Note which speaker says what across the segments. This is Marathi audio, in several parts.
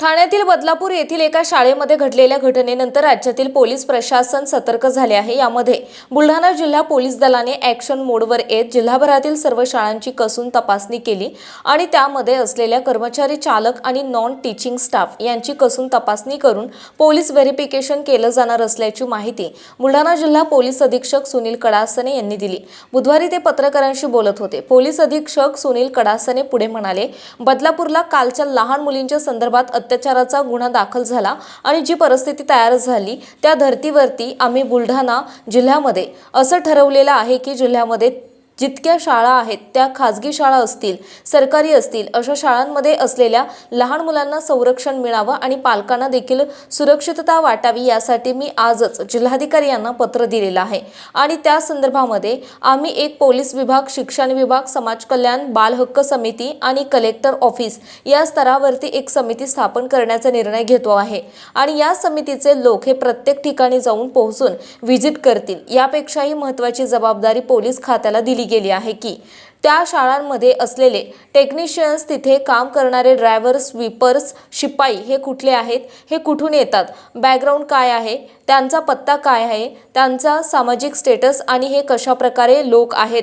Speaker 1: ठाण्यातील बदलापूर येथील एका शाळेमध्ये घडलेल्या घटनेनंतर राज्यातील पोलीस प्रशासन सतर्क झाले आहे. यामध्ये बुलढाणा जिल्हा पोलीस दलाने ॲक्शन मोडवर येत जिल्हाभरातील सर्व शाळांची कसून तपासणी केली आणि त्यामध्ये असलेल्या कर्मचारी चालक आणि नॉन टीचिंग स्टाफ यांची कसून तपासणी करून पोलीस व्हेरिफिकेशन केलं जाणार असल्याची माहिती बुलढाणा जिल्हा पोलीस अधीक्षक सुनील कडासने यांनी दिली. बुधवारी ते पत्रकारांशी बोलत होते. पोलीस अधीक्षक सुनील कडासने पुढे म्हणाले बदलापूरला कालच्या लहान मुलींच्या संदर्भात अत्याचाराचा गुन्हा दाखल झाला आणि जी परिस्थिती तयार झाली त्या धर्तीवरती आम्ही बुलढाणा जिल्ह्यामध्ये असं ठरवलेलं आहे की जिल्ह्यामध्ये जितक्या शाळा आहेत त्या खाजगी शाळा असतील सरकारी असतील अशा शाळांमध्ये असलेल्या लहान मुलांना संरक्षण मिळावं आणि पालकांना देखील सुरक्षितता वाटावी यासाठी मी आजच जिल्हाधिकारी यांना पत्र दिलेलं आहे. आणि त्या संदर्भामध्ये आम्ही एक पोलीस विभाग शिक्षण विभाग समाज कल्याण बाल हक्क समिती आणि कलेक्टर ऑफिस या स्तरावरती एक समिती स्थापन करण्याचा निर्णय घेतो आहे. आणि या समितीचे लोक हे प्रत्येक ठिकाणी जाऊन पोहोचून व्हिजिट करतील यापेक्षाही महत्त्वाची जबाबदारी पोलीस खात्याला दिली गेली आहे की त्या शाळांमध्ये असलेले टेक्निशियन्स तिथे काम करणारे ड्रायव्हर स्वीपर्स शिपाई हे कुठले आहेत हे कुठून येतात? बॅकग्राऊंड काय आहे? त्यांचा पत्ता काय आहे? त्यांचा सामाजिक स्टेटस आणि हे कशा प्रकारे लोक आहेत?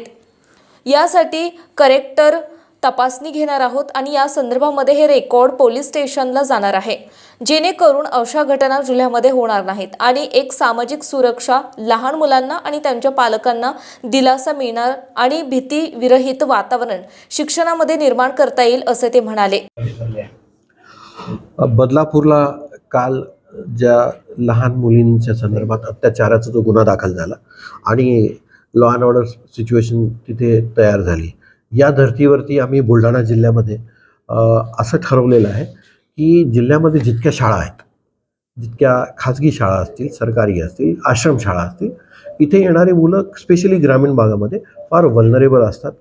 Speaker 1: यासाठी करेक्टर तपासणी घेणार आहोत आणि या संदर्भामध्ये हे रेकॉर्ड पोलीस स्टेशनला जाणार आहे जेणेकरून अशा घटना जिल्ह्यामध्ये होणार नाहीत. आणि एक सामाजिक सुरक्षा लहान मुलांना आणि त्यांच्या पालकांना दिलासा मिळणार आणि भीतीविरहित वातावरण शिक्षणामध्ये निर्माण करता येईल असे ते म्हणाले.
Speaker 2: बदलापूरला काल ज्या लहान मुलींच्या संदर्भात अत्याचाराचा जो गुन्हा दाखल झाला आणि लॉ अँड ऑर्डर सिच्युएशन तिथे तयार झाली या धर्तीवरती आम्ही बुलढाणा जिल्ह्यामध्ये असं ठरवलेलं आहे की जिल्ह्यामध्ये जितक्या शाळा आहेत जितक्या खाजगी शाळा असतील सरकारी असतील आश्रमशाळा असतील इथे येणारे मुलं स्पेशली ग्रामीण भागामध्ये फार वल्नरेबल असतात.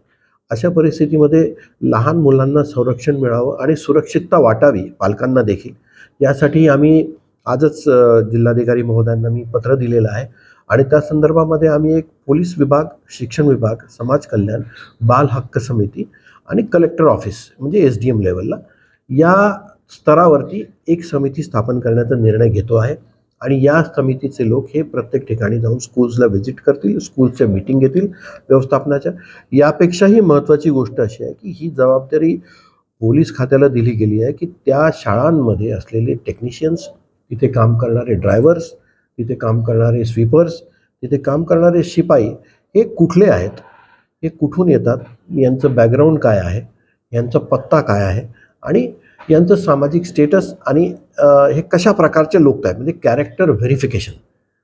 Speaker 2: अशा परिस्थितीमध्ये लहान मुलांना संरक्षण मिळावं आणि सुरक्षितता वाटावी पालकांना देखील. यासाठी आम्ही आजच जिल्हाधिकारी महोदयांना मी पत्र दिलेलं आहे. आणि त्या संदर्भामध्ये आम्ही एक पोलीस विभाग शिक्षण विभाग समाज कल्याण बाल हक्क समिती आणि कलेक्टर ऑफिस म्हणजे एस डी एम लेवलला या स्तरावरती एक समिती स्थापन करण्याचा निर्णय घेतो आहे. आणि या समितीचे लोक हे प्रत्येक ठिकाणी जाऊन स्कूल्सला व्हिजिट करतील स्कूलच्या मीटिंग घेतील व्यवस्थापनाच्या. यापेक्षाही महत्त्वाची गोष्ट अशी आहे की ही जबाबदारी पोलीस खात्याला दिली गेली आहे की त्या शाळांमध्ये असलेले टेक्निशियन्स तिथे काम करणारे ड्रायव्हर्स तिथे काम करणारे स्वीपर्स तिथे काम करणारे शिपाई हे कुठले आहेत? हे कुठून येतात? यांचं बॅकग्राऊंड काय आहे? यांचा पत्ता काय आहे? आणि यांचं सामाजिक स्टेटस आणि हे कशा प्रकारचे लोक आहेत? म्हणजे कॅरेक्टर व्हेरिफिकेशन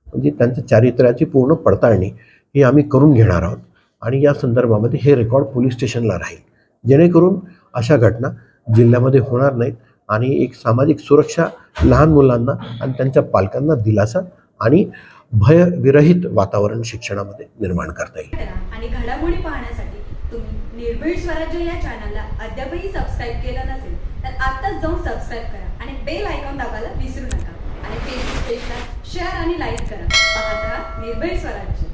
Speaker 2: म्हणजे त्यांच्या चारित्र्याची पूर्ण पडताळणी ही आम्ही करून घेणार आहोत. आणि या संदर्भामध्ये हे रेकॉर्ड पोलीस स्टेशनला राहील. जेणेकरून अशा घटना जिल्ह्यामध्ये होणार नाहीत आणि एक सामाजिक सुरक्षा लहान मुलांना आणि त्यांच्या पालकांना दिलासा आणि भयविरहित वातावरण शिक्षणामध्ये निर्माण करता येईल.
Speaker 3: आणि घडामोडी पाहण्यासाठी तुम्ही निर्भीड स्वराज्य या चॅनलला अद्यापही सबस्क्राईब केलं नसेल तर आत्ताच जाऊन सबस्क्राईब करा आणि बेल आयकॉन दाबायला विसरू नका. आणि फेसबुक पेजला शेअर आणि लाईक करा. पाहत राहा निर्भीड स्वराज्य.